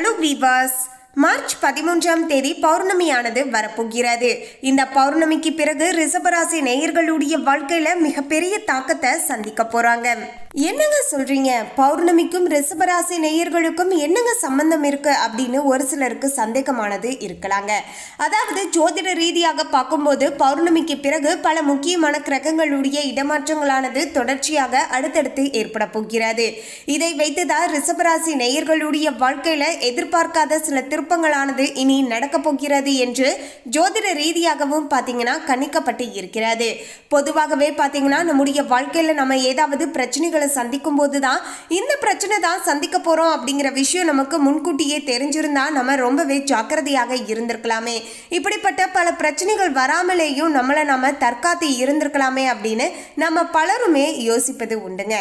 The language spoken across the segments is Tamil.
ஹலோ வீவர்ஸ் மார்ச் பதிமூன்றாம் தேதி பௌர்ணமியானது வரப்போகிறது. இந்த பௌர்ணமிக்கு பிறகு ரிஷபராசி நேயர்களுடைய வாழ்க்கையில மிகப்பெரிய தாக்கத்தை சந்திக்க போறாங்க. என்னங்க சொல்றீங்க? பௌர்ணமிக்கும் ரிஷபராசி நேயர்களுக்கும் என்னங்க சம்பந்தம் இருக்கு? அப்படின்னு ஒரு சிலருக்கு சந்தேகமானது இருக்கலாங்க. அதாவது ஜோதிட ரீதியாக பார்க்கும்போது பௌர்ணமிக்கு பிறகு பல முக்கியமான கிரகங்களுடைய இடமாற்றங்களானது தொடர்ச்சியாக அடுத்தடுத்து ஏற்பட போகிறது. இதை வைத்துதான் ரிஷபராசி நேயர்களுடைய வாழ்க்கையில எதிர்பார்க்காத சில திருப்பங்களானது இனி நடக்கப் போகிறது என்று ஜோதிட ரீதியாகவும் பார்த்தீங்கன்னா கணிக்கப்பட்டு இருக்கிறது. பொதுவாகவே பார்த்தீங்கன்னா நம்முடைய வாழ்க்கையில் நம்ம ஏதாவது பிரச்சனைகளை சந்திக்கும் போது தான் இந்த பிரச்சனை தான் சந்திக்க போகிறோம் அப்படிங்கிற விஷயம் நமக்கு முன்கூட்டியே தெரிஞ்சிருந்தா நம்ம ரொம்பவே ஜாக்கிரதையாக இருந்திருக்கலாமே. இப்படிப்பட்ட பல பிரச்சனைகள் வராமலேயும் நம்மளை நம்ம தற்காத்து இருந்திருக்கலாமே அப்படின்னு நம்ம பலருமே யோசிப்பது உண்டுங்க.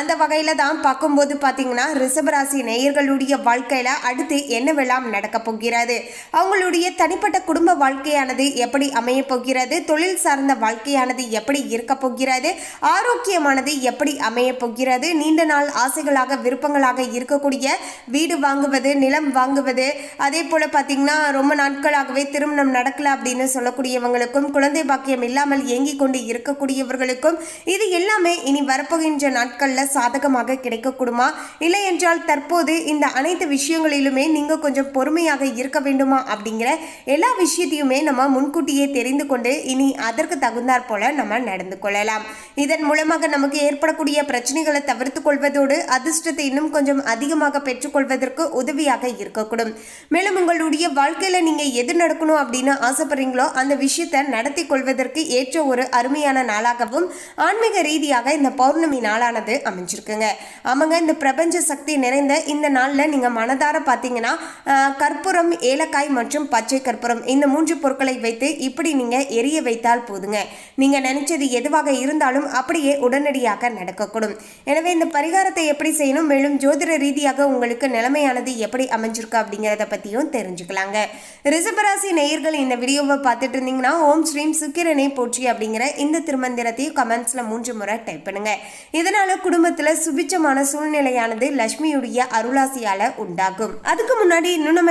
அந்த வகையில் தான் பார்க்கும்போது பார்த்தீங்கன்னா ரிஷபராசி நேயர்களுடைய வாழ்க்கையில் அடுத்து என்னவெல்லாம் நடக்கப் போகிறது. அவங்களுடைய தனிப்பட்ட குடும்ப வாழ்க்கையானது எப்படி அமையப் போகிறது? தொழில் சார்ந்த வாழ்க்கையானது எப்படி இருக்கப் போகிறது? ஆரோக்கியமானது எப்படி அமையப் போகிறது? நீண்ட நாள் ஆசைகளாக விருப்பங்களாக இருக்கக்கூடிய வீடு வாங்குவது நிலம் வாங்குவது அதே போல பார்த்தீங்கன்னா ரொம்ப நாட்களாகவே திருமணம் நடக்கல அப்படின்னு சொல்லக்கூடியவங்களுக்கும் குழந்தை பாக்கியம் இல்லாமல் ஏங்கிக் கொண்டு இருக்கக்கூடியவர்களுக்கும் இது எல்லாமே இனி வரப்போகின்ற நாட்களில் சாதகமாக கிடைக்கக்கூடுமா இல்லை என்றால் தற்போது இந்த அனைத்து விஷயங்களிலுமே நீங்கள் கொஞ்சம் பொறுமையாக இருக்க வேண்டுமா அப்படிங்கிற எல்லா விஷயத்தையுமே நம்ம முன்கூட்டியே தெரிந்து கொண்டு இனி அதற்கு தகுந்தாற் போல நம்ம நடந்து கொள்ளலாம். இதன் மூலமாக நமக்கு ஏற்படக்கூடிய பிரச்சனைகளை தவிர்த்து கொள்வதோடு அதிர்ஷ்டத்தை இன்னும் கொஞ்சம் அதிகமாக பெற்றுக்கொள்வதற்கு உதவியாக இருக்கக்கூடும். மேலும் உங்களுடைய வாழ்க்கையில் நீங்கள் எது நடக்கணும் அப்படின்னு ஆசைப்படுறீங்களோ அந்த விஷயத்தை நடத்தி கொள்வதற்கு ஏற்ற ஒரு அருமையான நாளாகவும் ஆன்மீக ரீதியாக இந்த பௌர்ணமி நாளானது அமைஞ்சிருக்குங்க. ஆமாங்க இந்த பிரபஞ்ச சக்தி நிறைந்த இந்த நாளில் நீங்கள் மனதார பார்த்தீங்கன்னா கற்பூரம் ஏலக்காய் மற்றும் பச்சை கற்பூரம் இந்த மூன்று பொருட்களை வைத்து இப்படி நீங்கள் எரிய வைத்தால் போதுங்க. நீங்கள் நினைச்சது எதுவாக இருந்தாலும் அப்படியே உடனடியாக நடக்கக்கூடும். எனவே இந்த பரிகாரத்தை எப்படி செய்யணும் மேலும் ஜோதிட ரீதியாக உங்களுக்கு நிலைமையானது எப்படி அமைஞ்சிருக்கு அப்படிங்கிறத பற்றியும் தெரிஞ்சுக்கலாங்க. ரிசபராசி நேயர்கள் இந்த வீடியோவை பார்த்துட்டு இருந்தீங்கன்னா ஓம் ஸ்ரீம் சுக்கிரனை போற்றி அப்படிங்கிற இந்த திருமந்திரத்தையும் கமெண்ட்ஸில் மூன்று முறை டைப் பண்ணுங்க. இதனால குடும்பத்தில் சுபிச்சமான சூழ்நிலையானது லட்சுமியுடைய அருளாசியால் உண்டாகும். அதுக்கு முன்னாடி இன்னும் நம்ம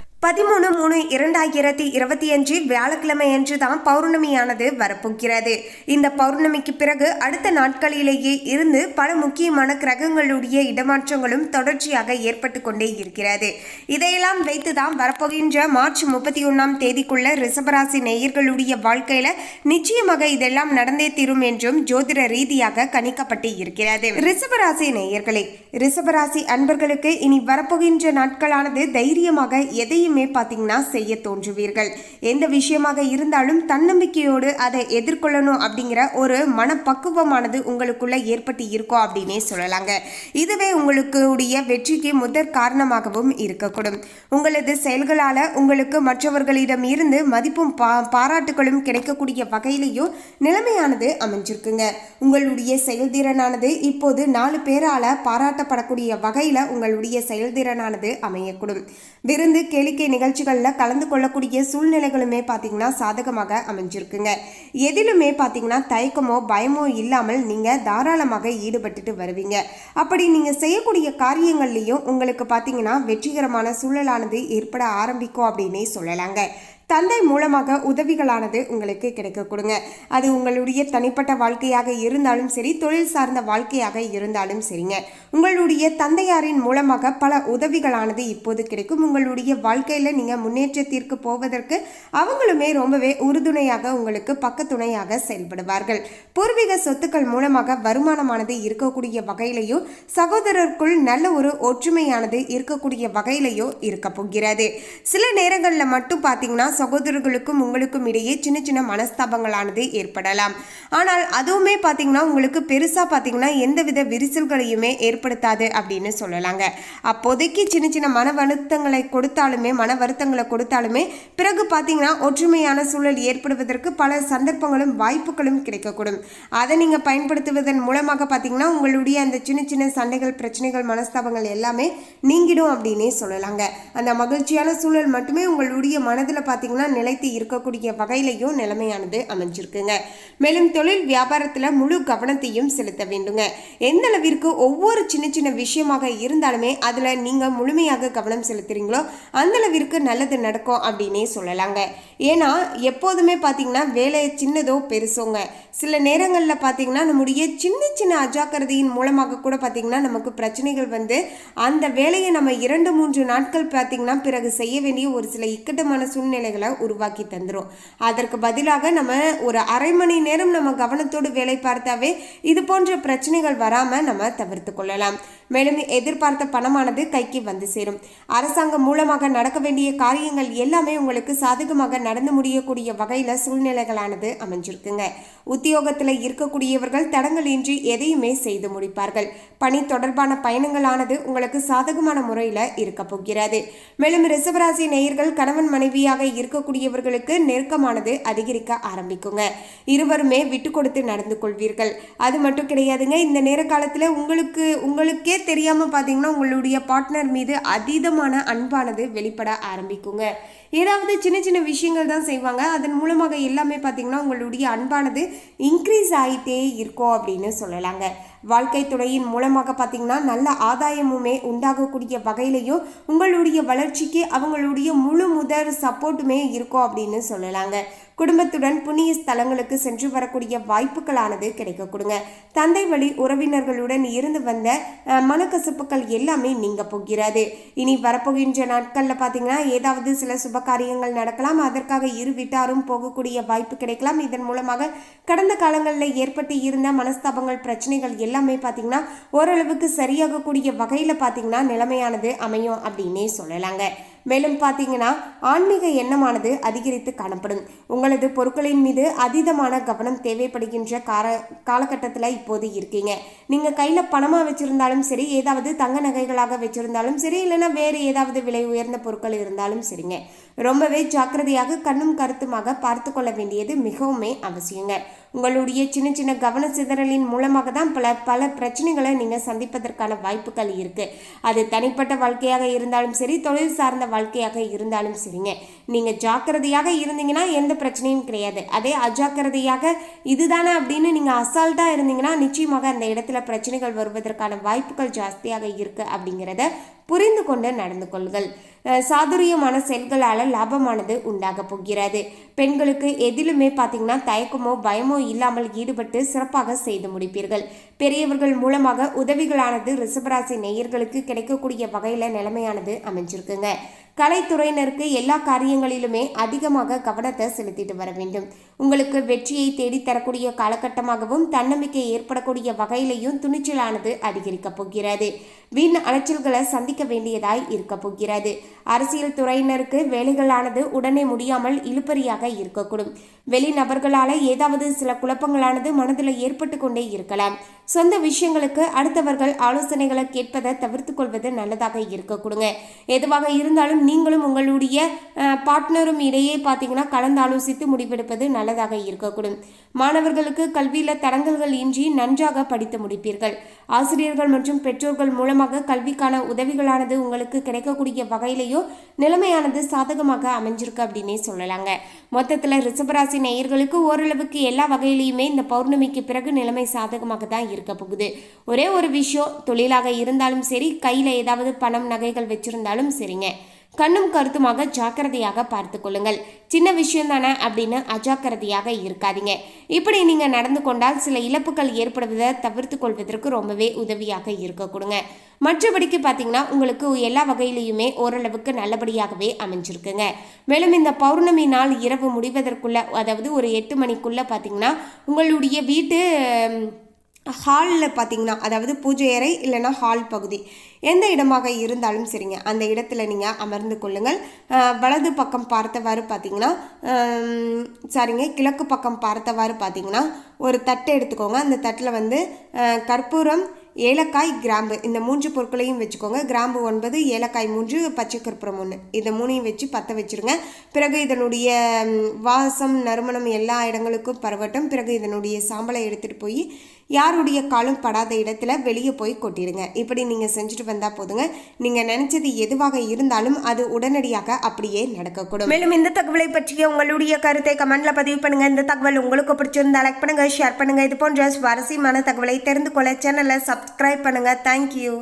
பதிமூணு மூணு இரண்டாயிரத்தி இருபத்தி அஞ்சு வியாழக்கிழமை அன்று தான் பௌர்ணமியானது வரப்போகிறது. இந்த பௌர்ணமிக்கு பிறகு அடுத்த நாட்களிலேயே இருந்து பல முக்கியமான கிரகங்களுடைய இடமாற்றங்களும் தொடர்ச்சியாக ஏற்பட்டு கொண்டே இருக்கிறது. இதையெல்லாம் வைத்து தான் வரப்போகின்ற மார்ச் முப்பத்தி ஒன்றாம் தேதிக்குள்ள ரிசபராசி நேயர்களுடைய வாழ்க்கையில நிச்சயமாக இதெல்லாம் நடந்தே தீரும் என்றும் ஜோதிட ரீதியாக கணிக்கப்பட்டு இருக்கிறது. ரிசபராசி நேயர்களே ரிசபராசி அன்பர்களுக்கு இனி வரப்போகின்ற நாட்களானது தைரியமாக எதையும் எதையுமே பார்த்தீங்கன்னா செய்ய தோன்றுவீர்கள். எந்த விஷயமாக இருந்தாலும் தன்னம்பிக்கையோடு அதை எதிர்கொள்ளணும் அப்படிங்கிற ஒரு மனப்பக்குவமானது உங்களுக்குள்ள ஏற்பட்டு இருக்கும் அப்படின்னே சொல்லலாங்க. இதுவே உங்களுக்குடைய வெற்றிக்கு முதற் காரணமாகவும் இருக்கக்கூடும். உங்களது செயல்களால் உங்களுக்கு மற்றவர்களிடம் இருந்து மதிப்பும் பா பாராட்டுகளும் கிடைக்கக்கூடிய வகையிலையும் நிலைமையானது அமைஞ்சிருக்குங்க. உங்களுடைய செயல்திறனானது இப்போது நாலு பேரால பாராட்டப்படக்கூடிய வகையில் உங்களுடைய செயல்திறனானது அமையக்கூடும். விருந்து கேளிக்கை நிகழ்ச்சிகளில் கலந்து கொள்ளக்கூடிய சூழ்நிலைகளுமே பார்த்தீங்கன்னா சாதகமாக அமைஞ்சிருக்குங்க. எதிலுமே பார்த்தீங்கன்னா தயக்கமோ பயமோ இல்லாமல் நீங்கள் தாராளமாக ஈடுபட்டுட்டு வருவீங்க. அப்படி நீங்கள் செய்யக்கூடிய காரியங்கள்லேயும் உங்களுக்கு பார்த்தீங்கன்னா வெற்றிகரமான சூழலானது ஏற்பட ஆரம்பிக்கும் அப்படின்னே சொல்லலாங்க. தந்தை மூலமாக உதவிகளானது உங்களுக்கு கிடைக்க கொடுங்க. அது உங்களுடைய தனிப்பட்ட வாழ்க்கையாக இருந்தாலும் சரி தொழில் சார்ந்த வாழ்க்கையாக இருந்தாலும் சரிங்க. உங்களுடைய தந்தையாரின் மூலமாக பல உதவிகளானது இப்போது கிடைக்கும். உங்களுடைய வாழ்க்கையில் நீங்கள் முன்னேற்றத்திற்கு போவதற்கு அவங்களுமே ரொம்பவே உறுதுணையாக உங்களுக்கு பக்கத்துணையாக செயல்படுவார்கள். பூர்வீக சொத்துக்கள் மூலமாக வருமானமானது இருக்கக்கூடிய வகையிலையும் சகோதரருக்குள் நல்ல ஒரு ஒற்றுமையானது இருக்கக்கூடிய வகையிலையும் இருக்க போகிறது. சில நேரங்களில் மட்டும் பார்த்தீங்கன்னா சகோதரர்களுக்கும் உங்களுக்கும் இடையே சின்ன சின்ன மனஸ்தாபங்களானது ஏற்படலாம். ஆனால் அதுவுமே பார்த்தீங்கன்னா உங்களுக்கு பெருசாக பார்த்தீங்கன்னா எந்தவித விரிசல்களையுமே ஏற்படுத்தாது அப்படின்னு சொல்லலாங்க. அப்போதைக்கு சின்ன சின்ன மன வருத்தங்களை கொடுத்தாலுமே மன வருத்தங்களை கொடுத்தாலுமே பிறகு பார்த்தீங்கன்னா ஒற்றுமையான சூழல் ஏற்படுவதற்கு பல சந்தர்ப்பங்களும் வாய்ப்புகளும் கிடைக்கக்கூடும். அதை நீங்கள் பயன்படுத்துவதன் மூலமாக பார்த்தீங்கன்னா உங்களுடைய அந்த சின்ன சின்ன சண்டைகள் பிரச்சனைகள் மனஸ்தாபங்கள் எல்லாமே நீங்கிடும் அப்படின்னே சொல்லலாங்க. அந்த மகிழ்ச்சியான சூழல் மட்டுமே உங்களுடைய மனதில் பார்த்து பார்த்தீங்கன்னா நிலைத்து இருக்கக்கூடிய வகையிலையும் நிலைமையானது அமைஞ்சிருக்குங்க. மேலும் தொழில் வியாபாரத்தில் முழு கவனத்தையும் செலுத்த வேண்டுங்க. எந்த அளவிற்கு ஒவ்வொரு சின்ன சின்ன விஷயமாக இருந்தாலுமே அதில் நீங்கள் முழுமையாக கவனம் செலுத்துறீங்களோ அந்த அளவிற்கு நல்லது நடக்கும் அப்படின்னே சொல்லலாங்க. ஏன்னா எப்போதுமே பார்த்தீங்கன்னா வேலை சின்னதோ பெருசோங்க. சில நேரங்களில் பார்த்தீங்கன்னா நம்முடைய சின்ன சின்ன அஜாக்கிரதையின் மூலமாக கூட பார்த்தீங்கன்னா நமக்கு பிரச்சனைகள் வந்து அந்த வேலையை நம்ம இரண்டு மூன்று நாட்கள் பார்த்தீங்கன்னா பிறகு செய்ய வேண்டிய ஒரு சில இக்கட்டமான சூழ்நிலைகளை உருவாக்கி தந்துடும் அதற்கு பதிலாக நம்ம ஒரு அரை மணி நேரம் நம்ம கவனத்தோடு வேலை பார்த்தாவே இது போன்ற பிரச்சனைகள் வராமல் நம்ம தவிர்த்து கொள்ளலாம். மேலும் எதிர்பார்த்த பணமானது கைக்கு வந்து சேரும். அரசாங்கம் மூலமாக நடக்க வேண்டிய காரியங்கள் எல்லாமே உங்களுக்கு சாதகமாக நடந்து முடியக்கூடிய வகையில் சூழ்நிலைகளானது அமைஞ்சிருக்குங்க. உத்தியோகத்தில் இருக்கக்கூடியவர்கள் தடங்கள் இன்றி எதையுமே செய்து முடிப்பார்கள். பணி தொடர்பான பயணங்களானது உங்களுக்கு சாதகமான முறையில் இருக்க போகிறது. மேலும் ரிசவராசி நேயர்கள் கணவன் மனைவியாக இருக்கக்கூடியவர்களுக்கு நெருக்கமானது அதிகரிக்க ஆரம்பிக்குங்க. இருவருமே விட்டு கொடுத்து நடந்து கொள்வீர்கள். அது மட்டும் கிடையாதுங்க இந்த நேர காலத்தில் உங்களுக்கு உங்களுக்கே தெரியாமல் பார்த்தீங்கன்னா உங்களுடைய பார்ட்னர் மீது அதீதமான அன்பானது வெளிப்பட ஆரம்பிக்குங்க. ஏதாவது சின்ன சின்ன விஷயங்கள் தான் செய்வாங்க. அதன் மூலமாக எல்லாமே பார்த்தீங்கன்னா உங்களுடைய அன்பானது இன்க்ரீஸ் ஆகிட்டே இருக்கும் அப்படின்னு சொல்லலாங்க. வாழ்க்கை துறையின் மூலமாக பார்த்தீங்கன்னா நல்ல ஆதாயமுமே உண்டாகக்கூடிய வகையிலையும் உங்களுடைய வளர்ச்சிக்கு அவங்களுடைய முழு முதல் சப்போர்ட்டுமே இருக்கும் அப்படின்னு சொல்லலாங்க. குடும்பத்துடன் புண்ணிய ஸ்தலங்களுக்கு சென்று வரக்கூடிய வாய்ப்புகளானது கிடைக்க கொடுங்க. தந்தை வழி உறவினர்களுடன் இருந்து வந்த மனக்கசப்புகள் எல்லாமே நீங்க போகிறது. இனி வரப்போகின்ற நாட்களில் பார்த்தீங்கன்னா ஏதாவது சில சுப காரியங்கள் நடக்கலாம். அதற்காக இரு வீட்டாரும் போகக்கூடிய வாய்ப்பு கிடைக்கலாம். இதன் மூலமாக கடந்த காலங்களில் ஏற்பட்டு இருந்த மனஸ்தாபங்கள் பிரச்சனைகள் எல்லாமே பார்த்தீங்கன்னா ஓரளவுக்கு சரியாகக்கூடிய வகையில் பார்த்தீங்கன்னா நிலைமையானது அமையும் அப்படின்னே சொல்லலாங்க. மேலும் பார்த்தீங்கன்னா ஆன்மீக எண்ணமானது அதிகரித்து காணப்படும். உங்களது பொருட்களின் மீது அதீதமான கவனம் தேவைப்படுகின்ற கார காலகட்டத்தில் இப்போது இருக்கீங்க. நீங்கள் கையில் பணமாக வச்சுருந்தாலும் சரி ஏதாவது தங்க நகைகளாக வச்சுருந்தாலும் சரி இல்லைன்னா வேறு ஏதாவது விலை உயர்ந்த பொருட்கள் இருந்தாலும் சரிங்க. ரொம்பவே ஜாக்கிரதையாக கண்ணும் கருத்துமாக பார்த்து கொள்ள வேண்டியது மிகவுமே அவசியங்க. உங்களுடைய சின்ன சின்ன கவன சிதறலின் மூலமாக தான் பல பல பிரச்சனைகளை நீங்கள் சந்திப்பதற்கான வாய்ப்புகள் இருக்குது அது தனிப்பட்ட வாழ்க்கையாக இருந்தாலும் சரி தொழில் சார்ந்த வாழ்க்கையாக இருந்தாலும் சரிங்க. நீங்கள் ஜாக்கிரதையாக இருந்தீங்கன்னா எந்த பிரச்சனையும் கிடையாது. அதே அஜாக்கிரதையாக இதுதானே அப்படின்னு நீங்கள் அசால்ட்டாக இருந்தீங்கன்னா நிச்சயமாக அந்த இடத்துல பிரச்சனைகள் வருவதற்கான வாய்ப்புகள் ஜாஸ்தியாக இருக்குது அப்படிங்கிறத புரிந்து கொண்டு நடந்து கொள்ளுங்கள். சாதுரியமான செயல்களால் லாபமானது உண்டாக போகிறது. பெண்களுக்கு எதிலுமே பார்த்தீங்கன்னா தயக்கமோ பயமோ இல்லாமல் ஈடுபட்டு சிறப்பாக செய்து முடிப்பீர்கள். பெரியவர்கள் மூலமாக உதவிகளானது ரிஷபராசி நேயர்களுக்கு கிடைக்கக்கூடிய வகையில் நிலைமையானது அமைஞ்சிருக்குங்க. கலைத்துறையினருக்கு எல்லா காரியங்களிலுமே அதிகமாக கவனத்தை செலுத்திட்டு வர வேண்டும். உங்களுக்கு வெற்றியை தேடித்தரக்கூடிய காலகட்டமாகவும் தன்னம்பிக்கை ஏற்படக்கூடிய வகையிலையும் துணிச்சலானது அதிகரிக்கப் போகிறது. வீண் அலைச்சல்களை சந்திக்க வேண்டியதாய் இருக்க போகிறது. அரசியல் துறையினருக்கு வேலைகளானது உடனே முடியாமல் இழுப்பறியாக இருக்கக்கூடும். வெளிநபர்களால் ஏதாவது சில குழப்பங்களானது மனதில் ஏற்பட்டு கொண்டே இருக்கலாம். சொந்த விஷயங்களுக்கு அடுத்தவர்கள் ஆலோசனைகளை கேட்பதை தவிர்த்து கொள்வது நல்லதாக இருக்கக்கூடுங்க எதுவாக இருந்தாலும் நீங்களும் உங்களுடைய பார்ட்னரும் இடையே பார்த்தீங்கன்னா கலந்து ஆலோசித்து முடிவெடுப்பது நல்லதாக இருக்கக்கூடும். மாணவர்களுக்கு கல்வியில் தடங்கல்கள் இன்றி நன்றாக படித்து முடிப்பீர்கள். ஆசிரியர்கள் மற்றும் பெற்றோர்கள் மூலமாக கல்விக்கான உதவிகளானது உங்களுக்கு கிடைக்கக்கூடிய வகையிலேயோ நிலைமையானது சாதகமாக அமைஞ்சிருக்கு அப்படின்னே சொல்லலாங்க. மொத்தத்தில் ரிஷபராசி நேயர்களுக்கு ஓரளவுக்கு எல்லா வகையிலையுமே இந்த பௌர்ணமிக்கு பிறகு நிலைமை சாதகமாக தான் இருக்க போகுது. ஒரே ஒரு விஷயம் தொழிலாக இருந்தாலும் சரி கையில் ஏதாவது பணம் நகைகள் வச்சிருந்தாலும் சரிங்க. கண்ணும் கருத்துமாக ஜாக்கிரதையாக பார்த்து கொள்ளுங்கள். சின்ன விஷயம் தானே அப்படின்னு அஜாக்கிரதையாக இருக்காதீங்க. இப்படி நீங்க நடந்து கொண்டால் சில இழப்புகள் ஏற்படுவதை தவிர்த்து கொள்வதற்கு ரொம்பவே உதவியாக இருக்க கொடுங்க. மற்றபடிக்கு பார்த்தீங்கன்னா உங்களுக்கு எல்லா வகையிலையுமே ஓரளவுக்கு நல்லபடியாகவே அமைஞ்சிருக்குங்க. மேலும் இந்த பௌர்ணமி நாள் இரவு முடிவதற்குள்ள அதாவது ஒரு எட்டு மணிக்குள்ள பார்த்தீங்கன்னா உங்களுடைய வீட்டு ஹாலில் பார்த்தீங்கன்னா அதாவது பூஜை அறை இல்லைன்னா ஹால் பகுதி எந்த இடமாக இருந்தாலும் சரிங்க. அந்த இடத்துல நீங்கள் அமர்ந்து கொள்ளுங்கள். வலது பக்கம் பார்த்தவாறு பார்த்தீங்கன்னா சாரிங்க சரிங்க கிழக்கு பக்கம் பார்த்தவாறு பார்த்தீங்கன்னா ஒரு தட்டை எடுத்துக்கோங்க. அந்த தட்டில் வந்து கற்பூரம் ஏலக்காய் கிராம்பு இந்த மூன்று பொருட்களையும் வச்சுக்கோங்க. கிராம்பு ஒன்பது ஏலக்காய் மூன்று பச்சை கற்பூரம் ஒன்று இந்த மூணையும் வச்சு பற்ற வச்சிருங்க. பிறகு இதனுடைய வாசம் நறுமணம் எல்லா இடங்களுக்கும் பரவட்டும். பிறகு இதனுடைய சாம்பலை எடுத்துகிட்டு போய் யாருடைய காலும் படாத இடத்துல வெளியே போய் கொட்டிடுங்க. இப்படி நீங்கள் செஞ்சுட்டு வந்தால் போதுங்க. நீங்கள் நினச்சது எதுவாக இருந்தாலும் அது உடனடியாக அப்படியே நடக்கக்கூடும். மேலும் இந்த தகவலை பற்றிய உங்களுடைய கருத்தை கமெண்ட்ல பதிவு பண்ணுங்க. இந்த தகவல் உங்களுக்கு பிடிச்சிருந்தா லைக் பண்ணுங்க ஷேர் பண்ணுங்க. இது போன்ற சுவாரஸ்யமான தகவலை தெரிந்து கொள்ள சேனலை சப்ஸ்கிரைப் பண்ணுங்க. தேங்க்யூ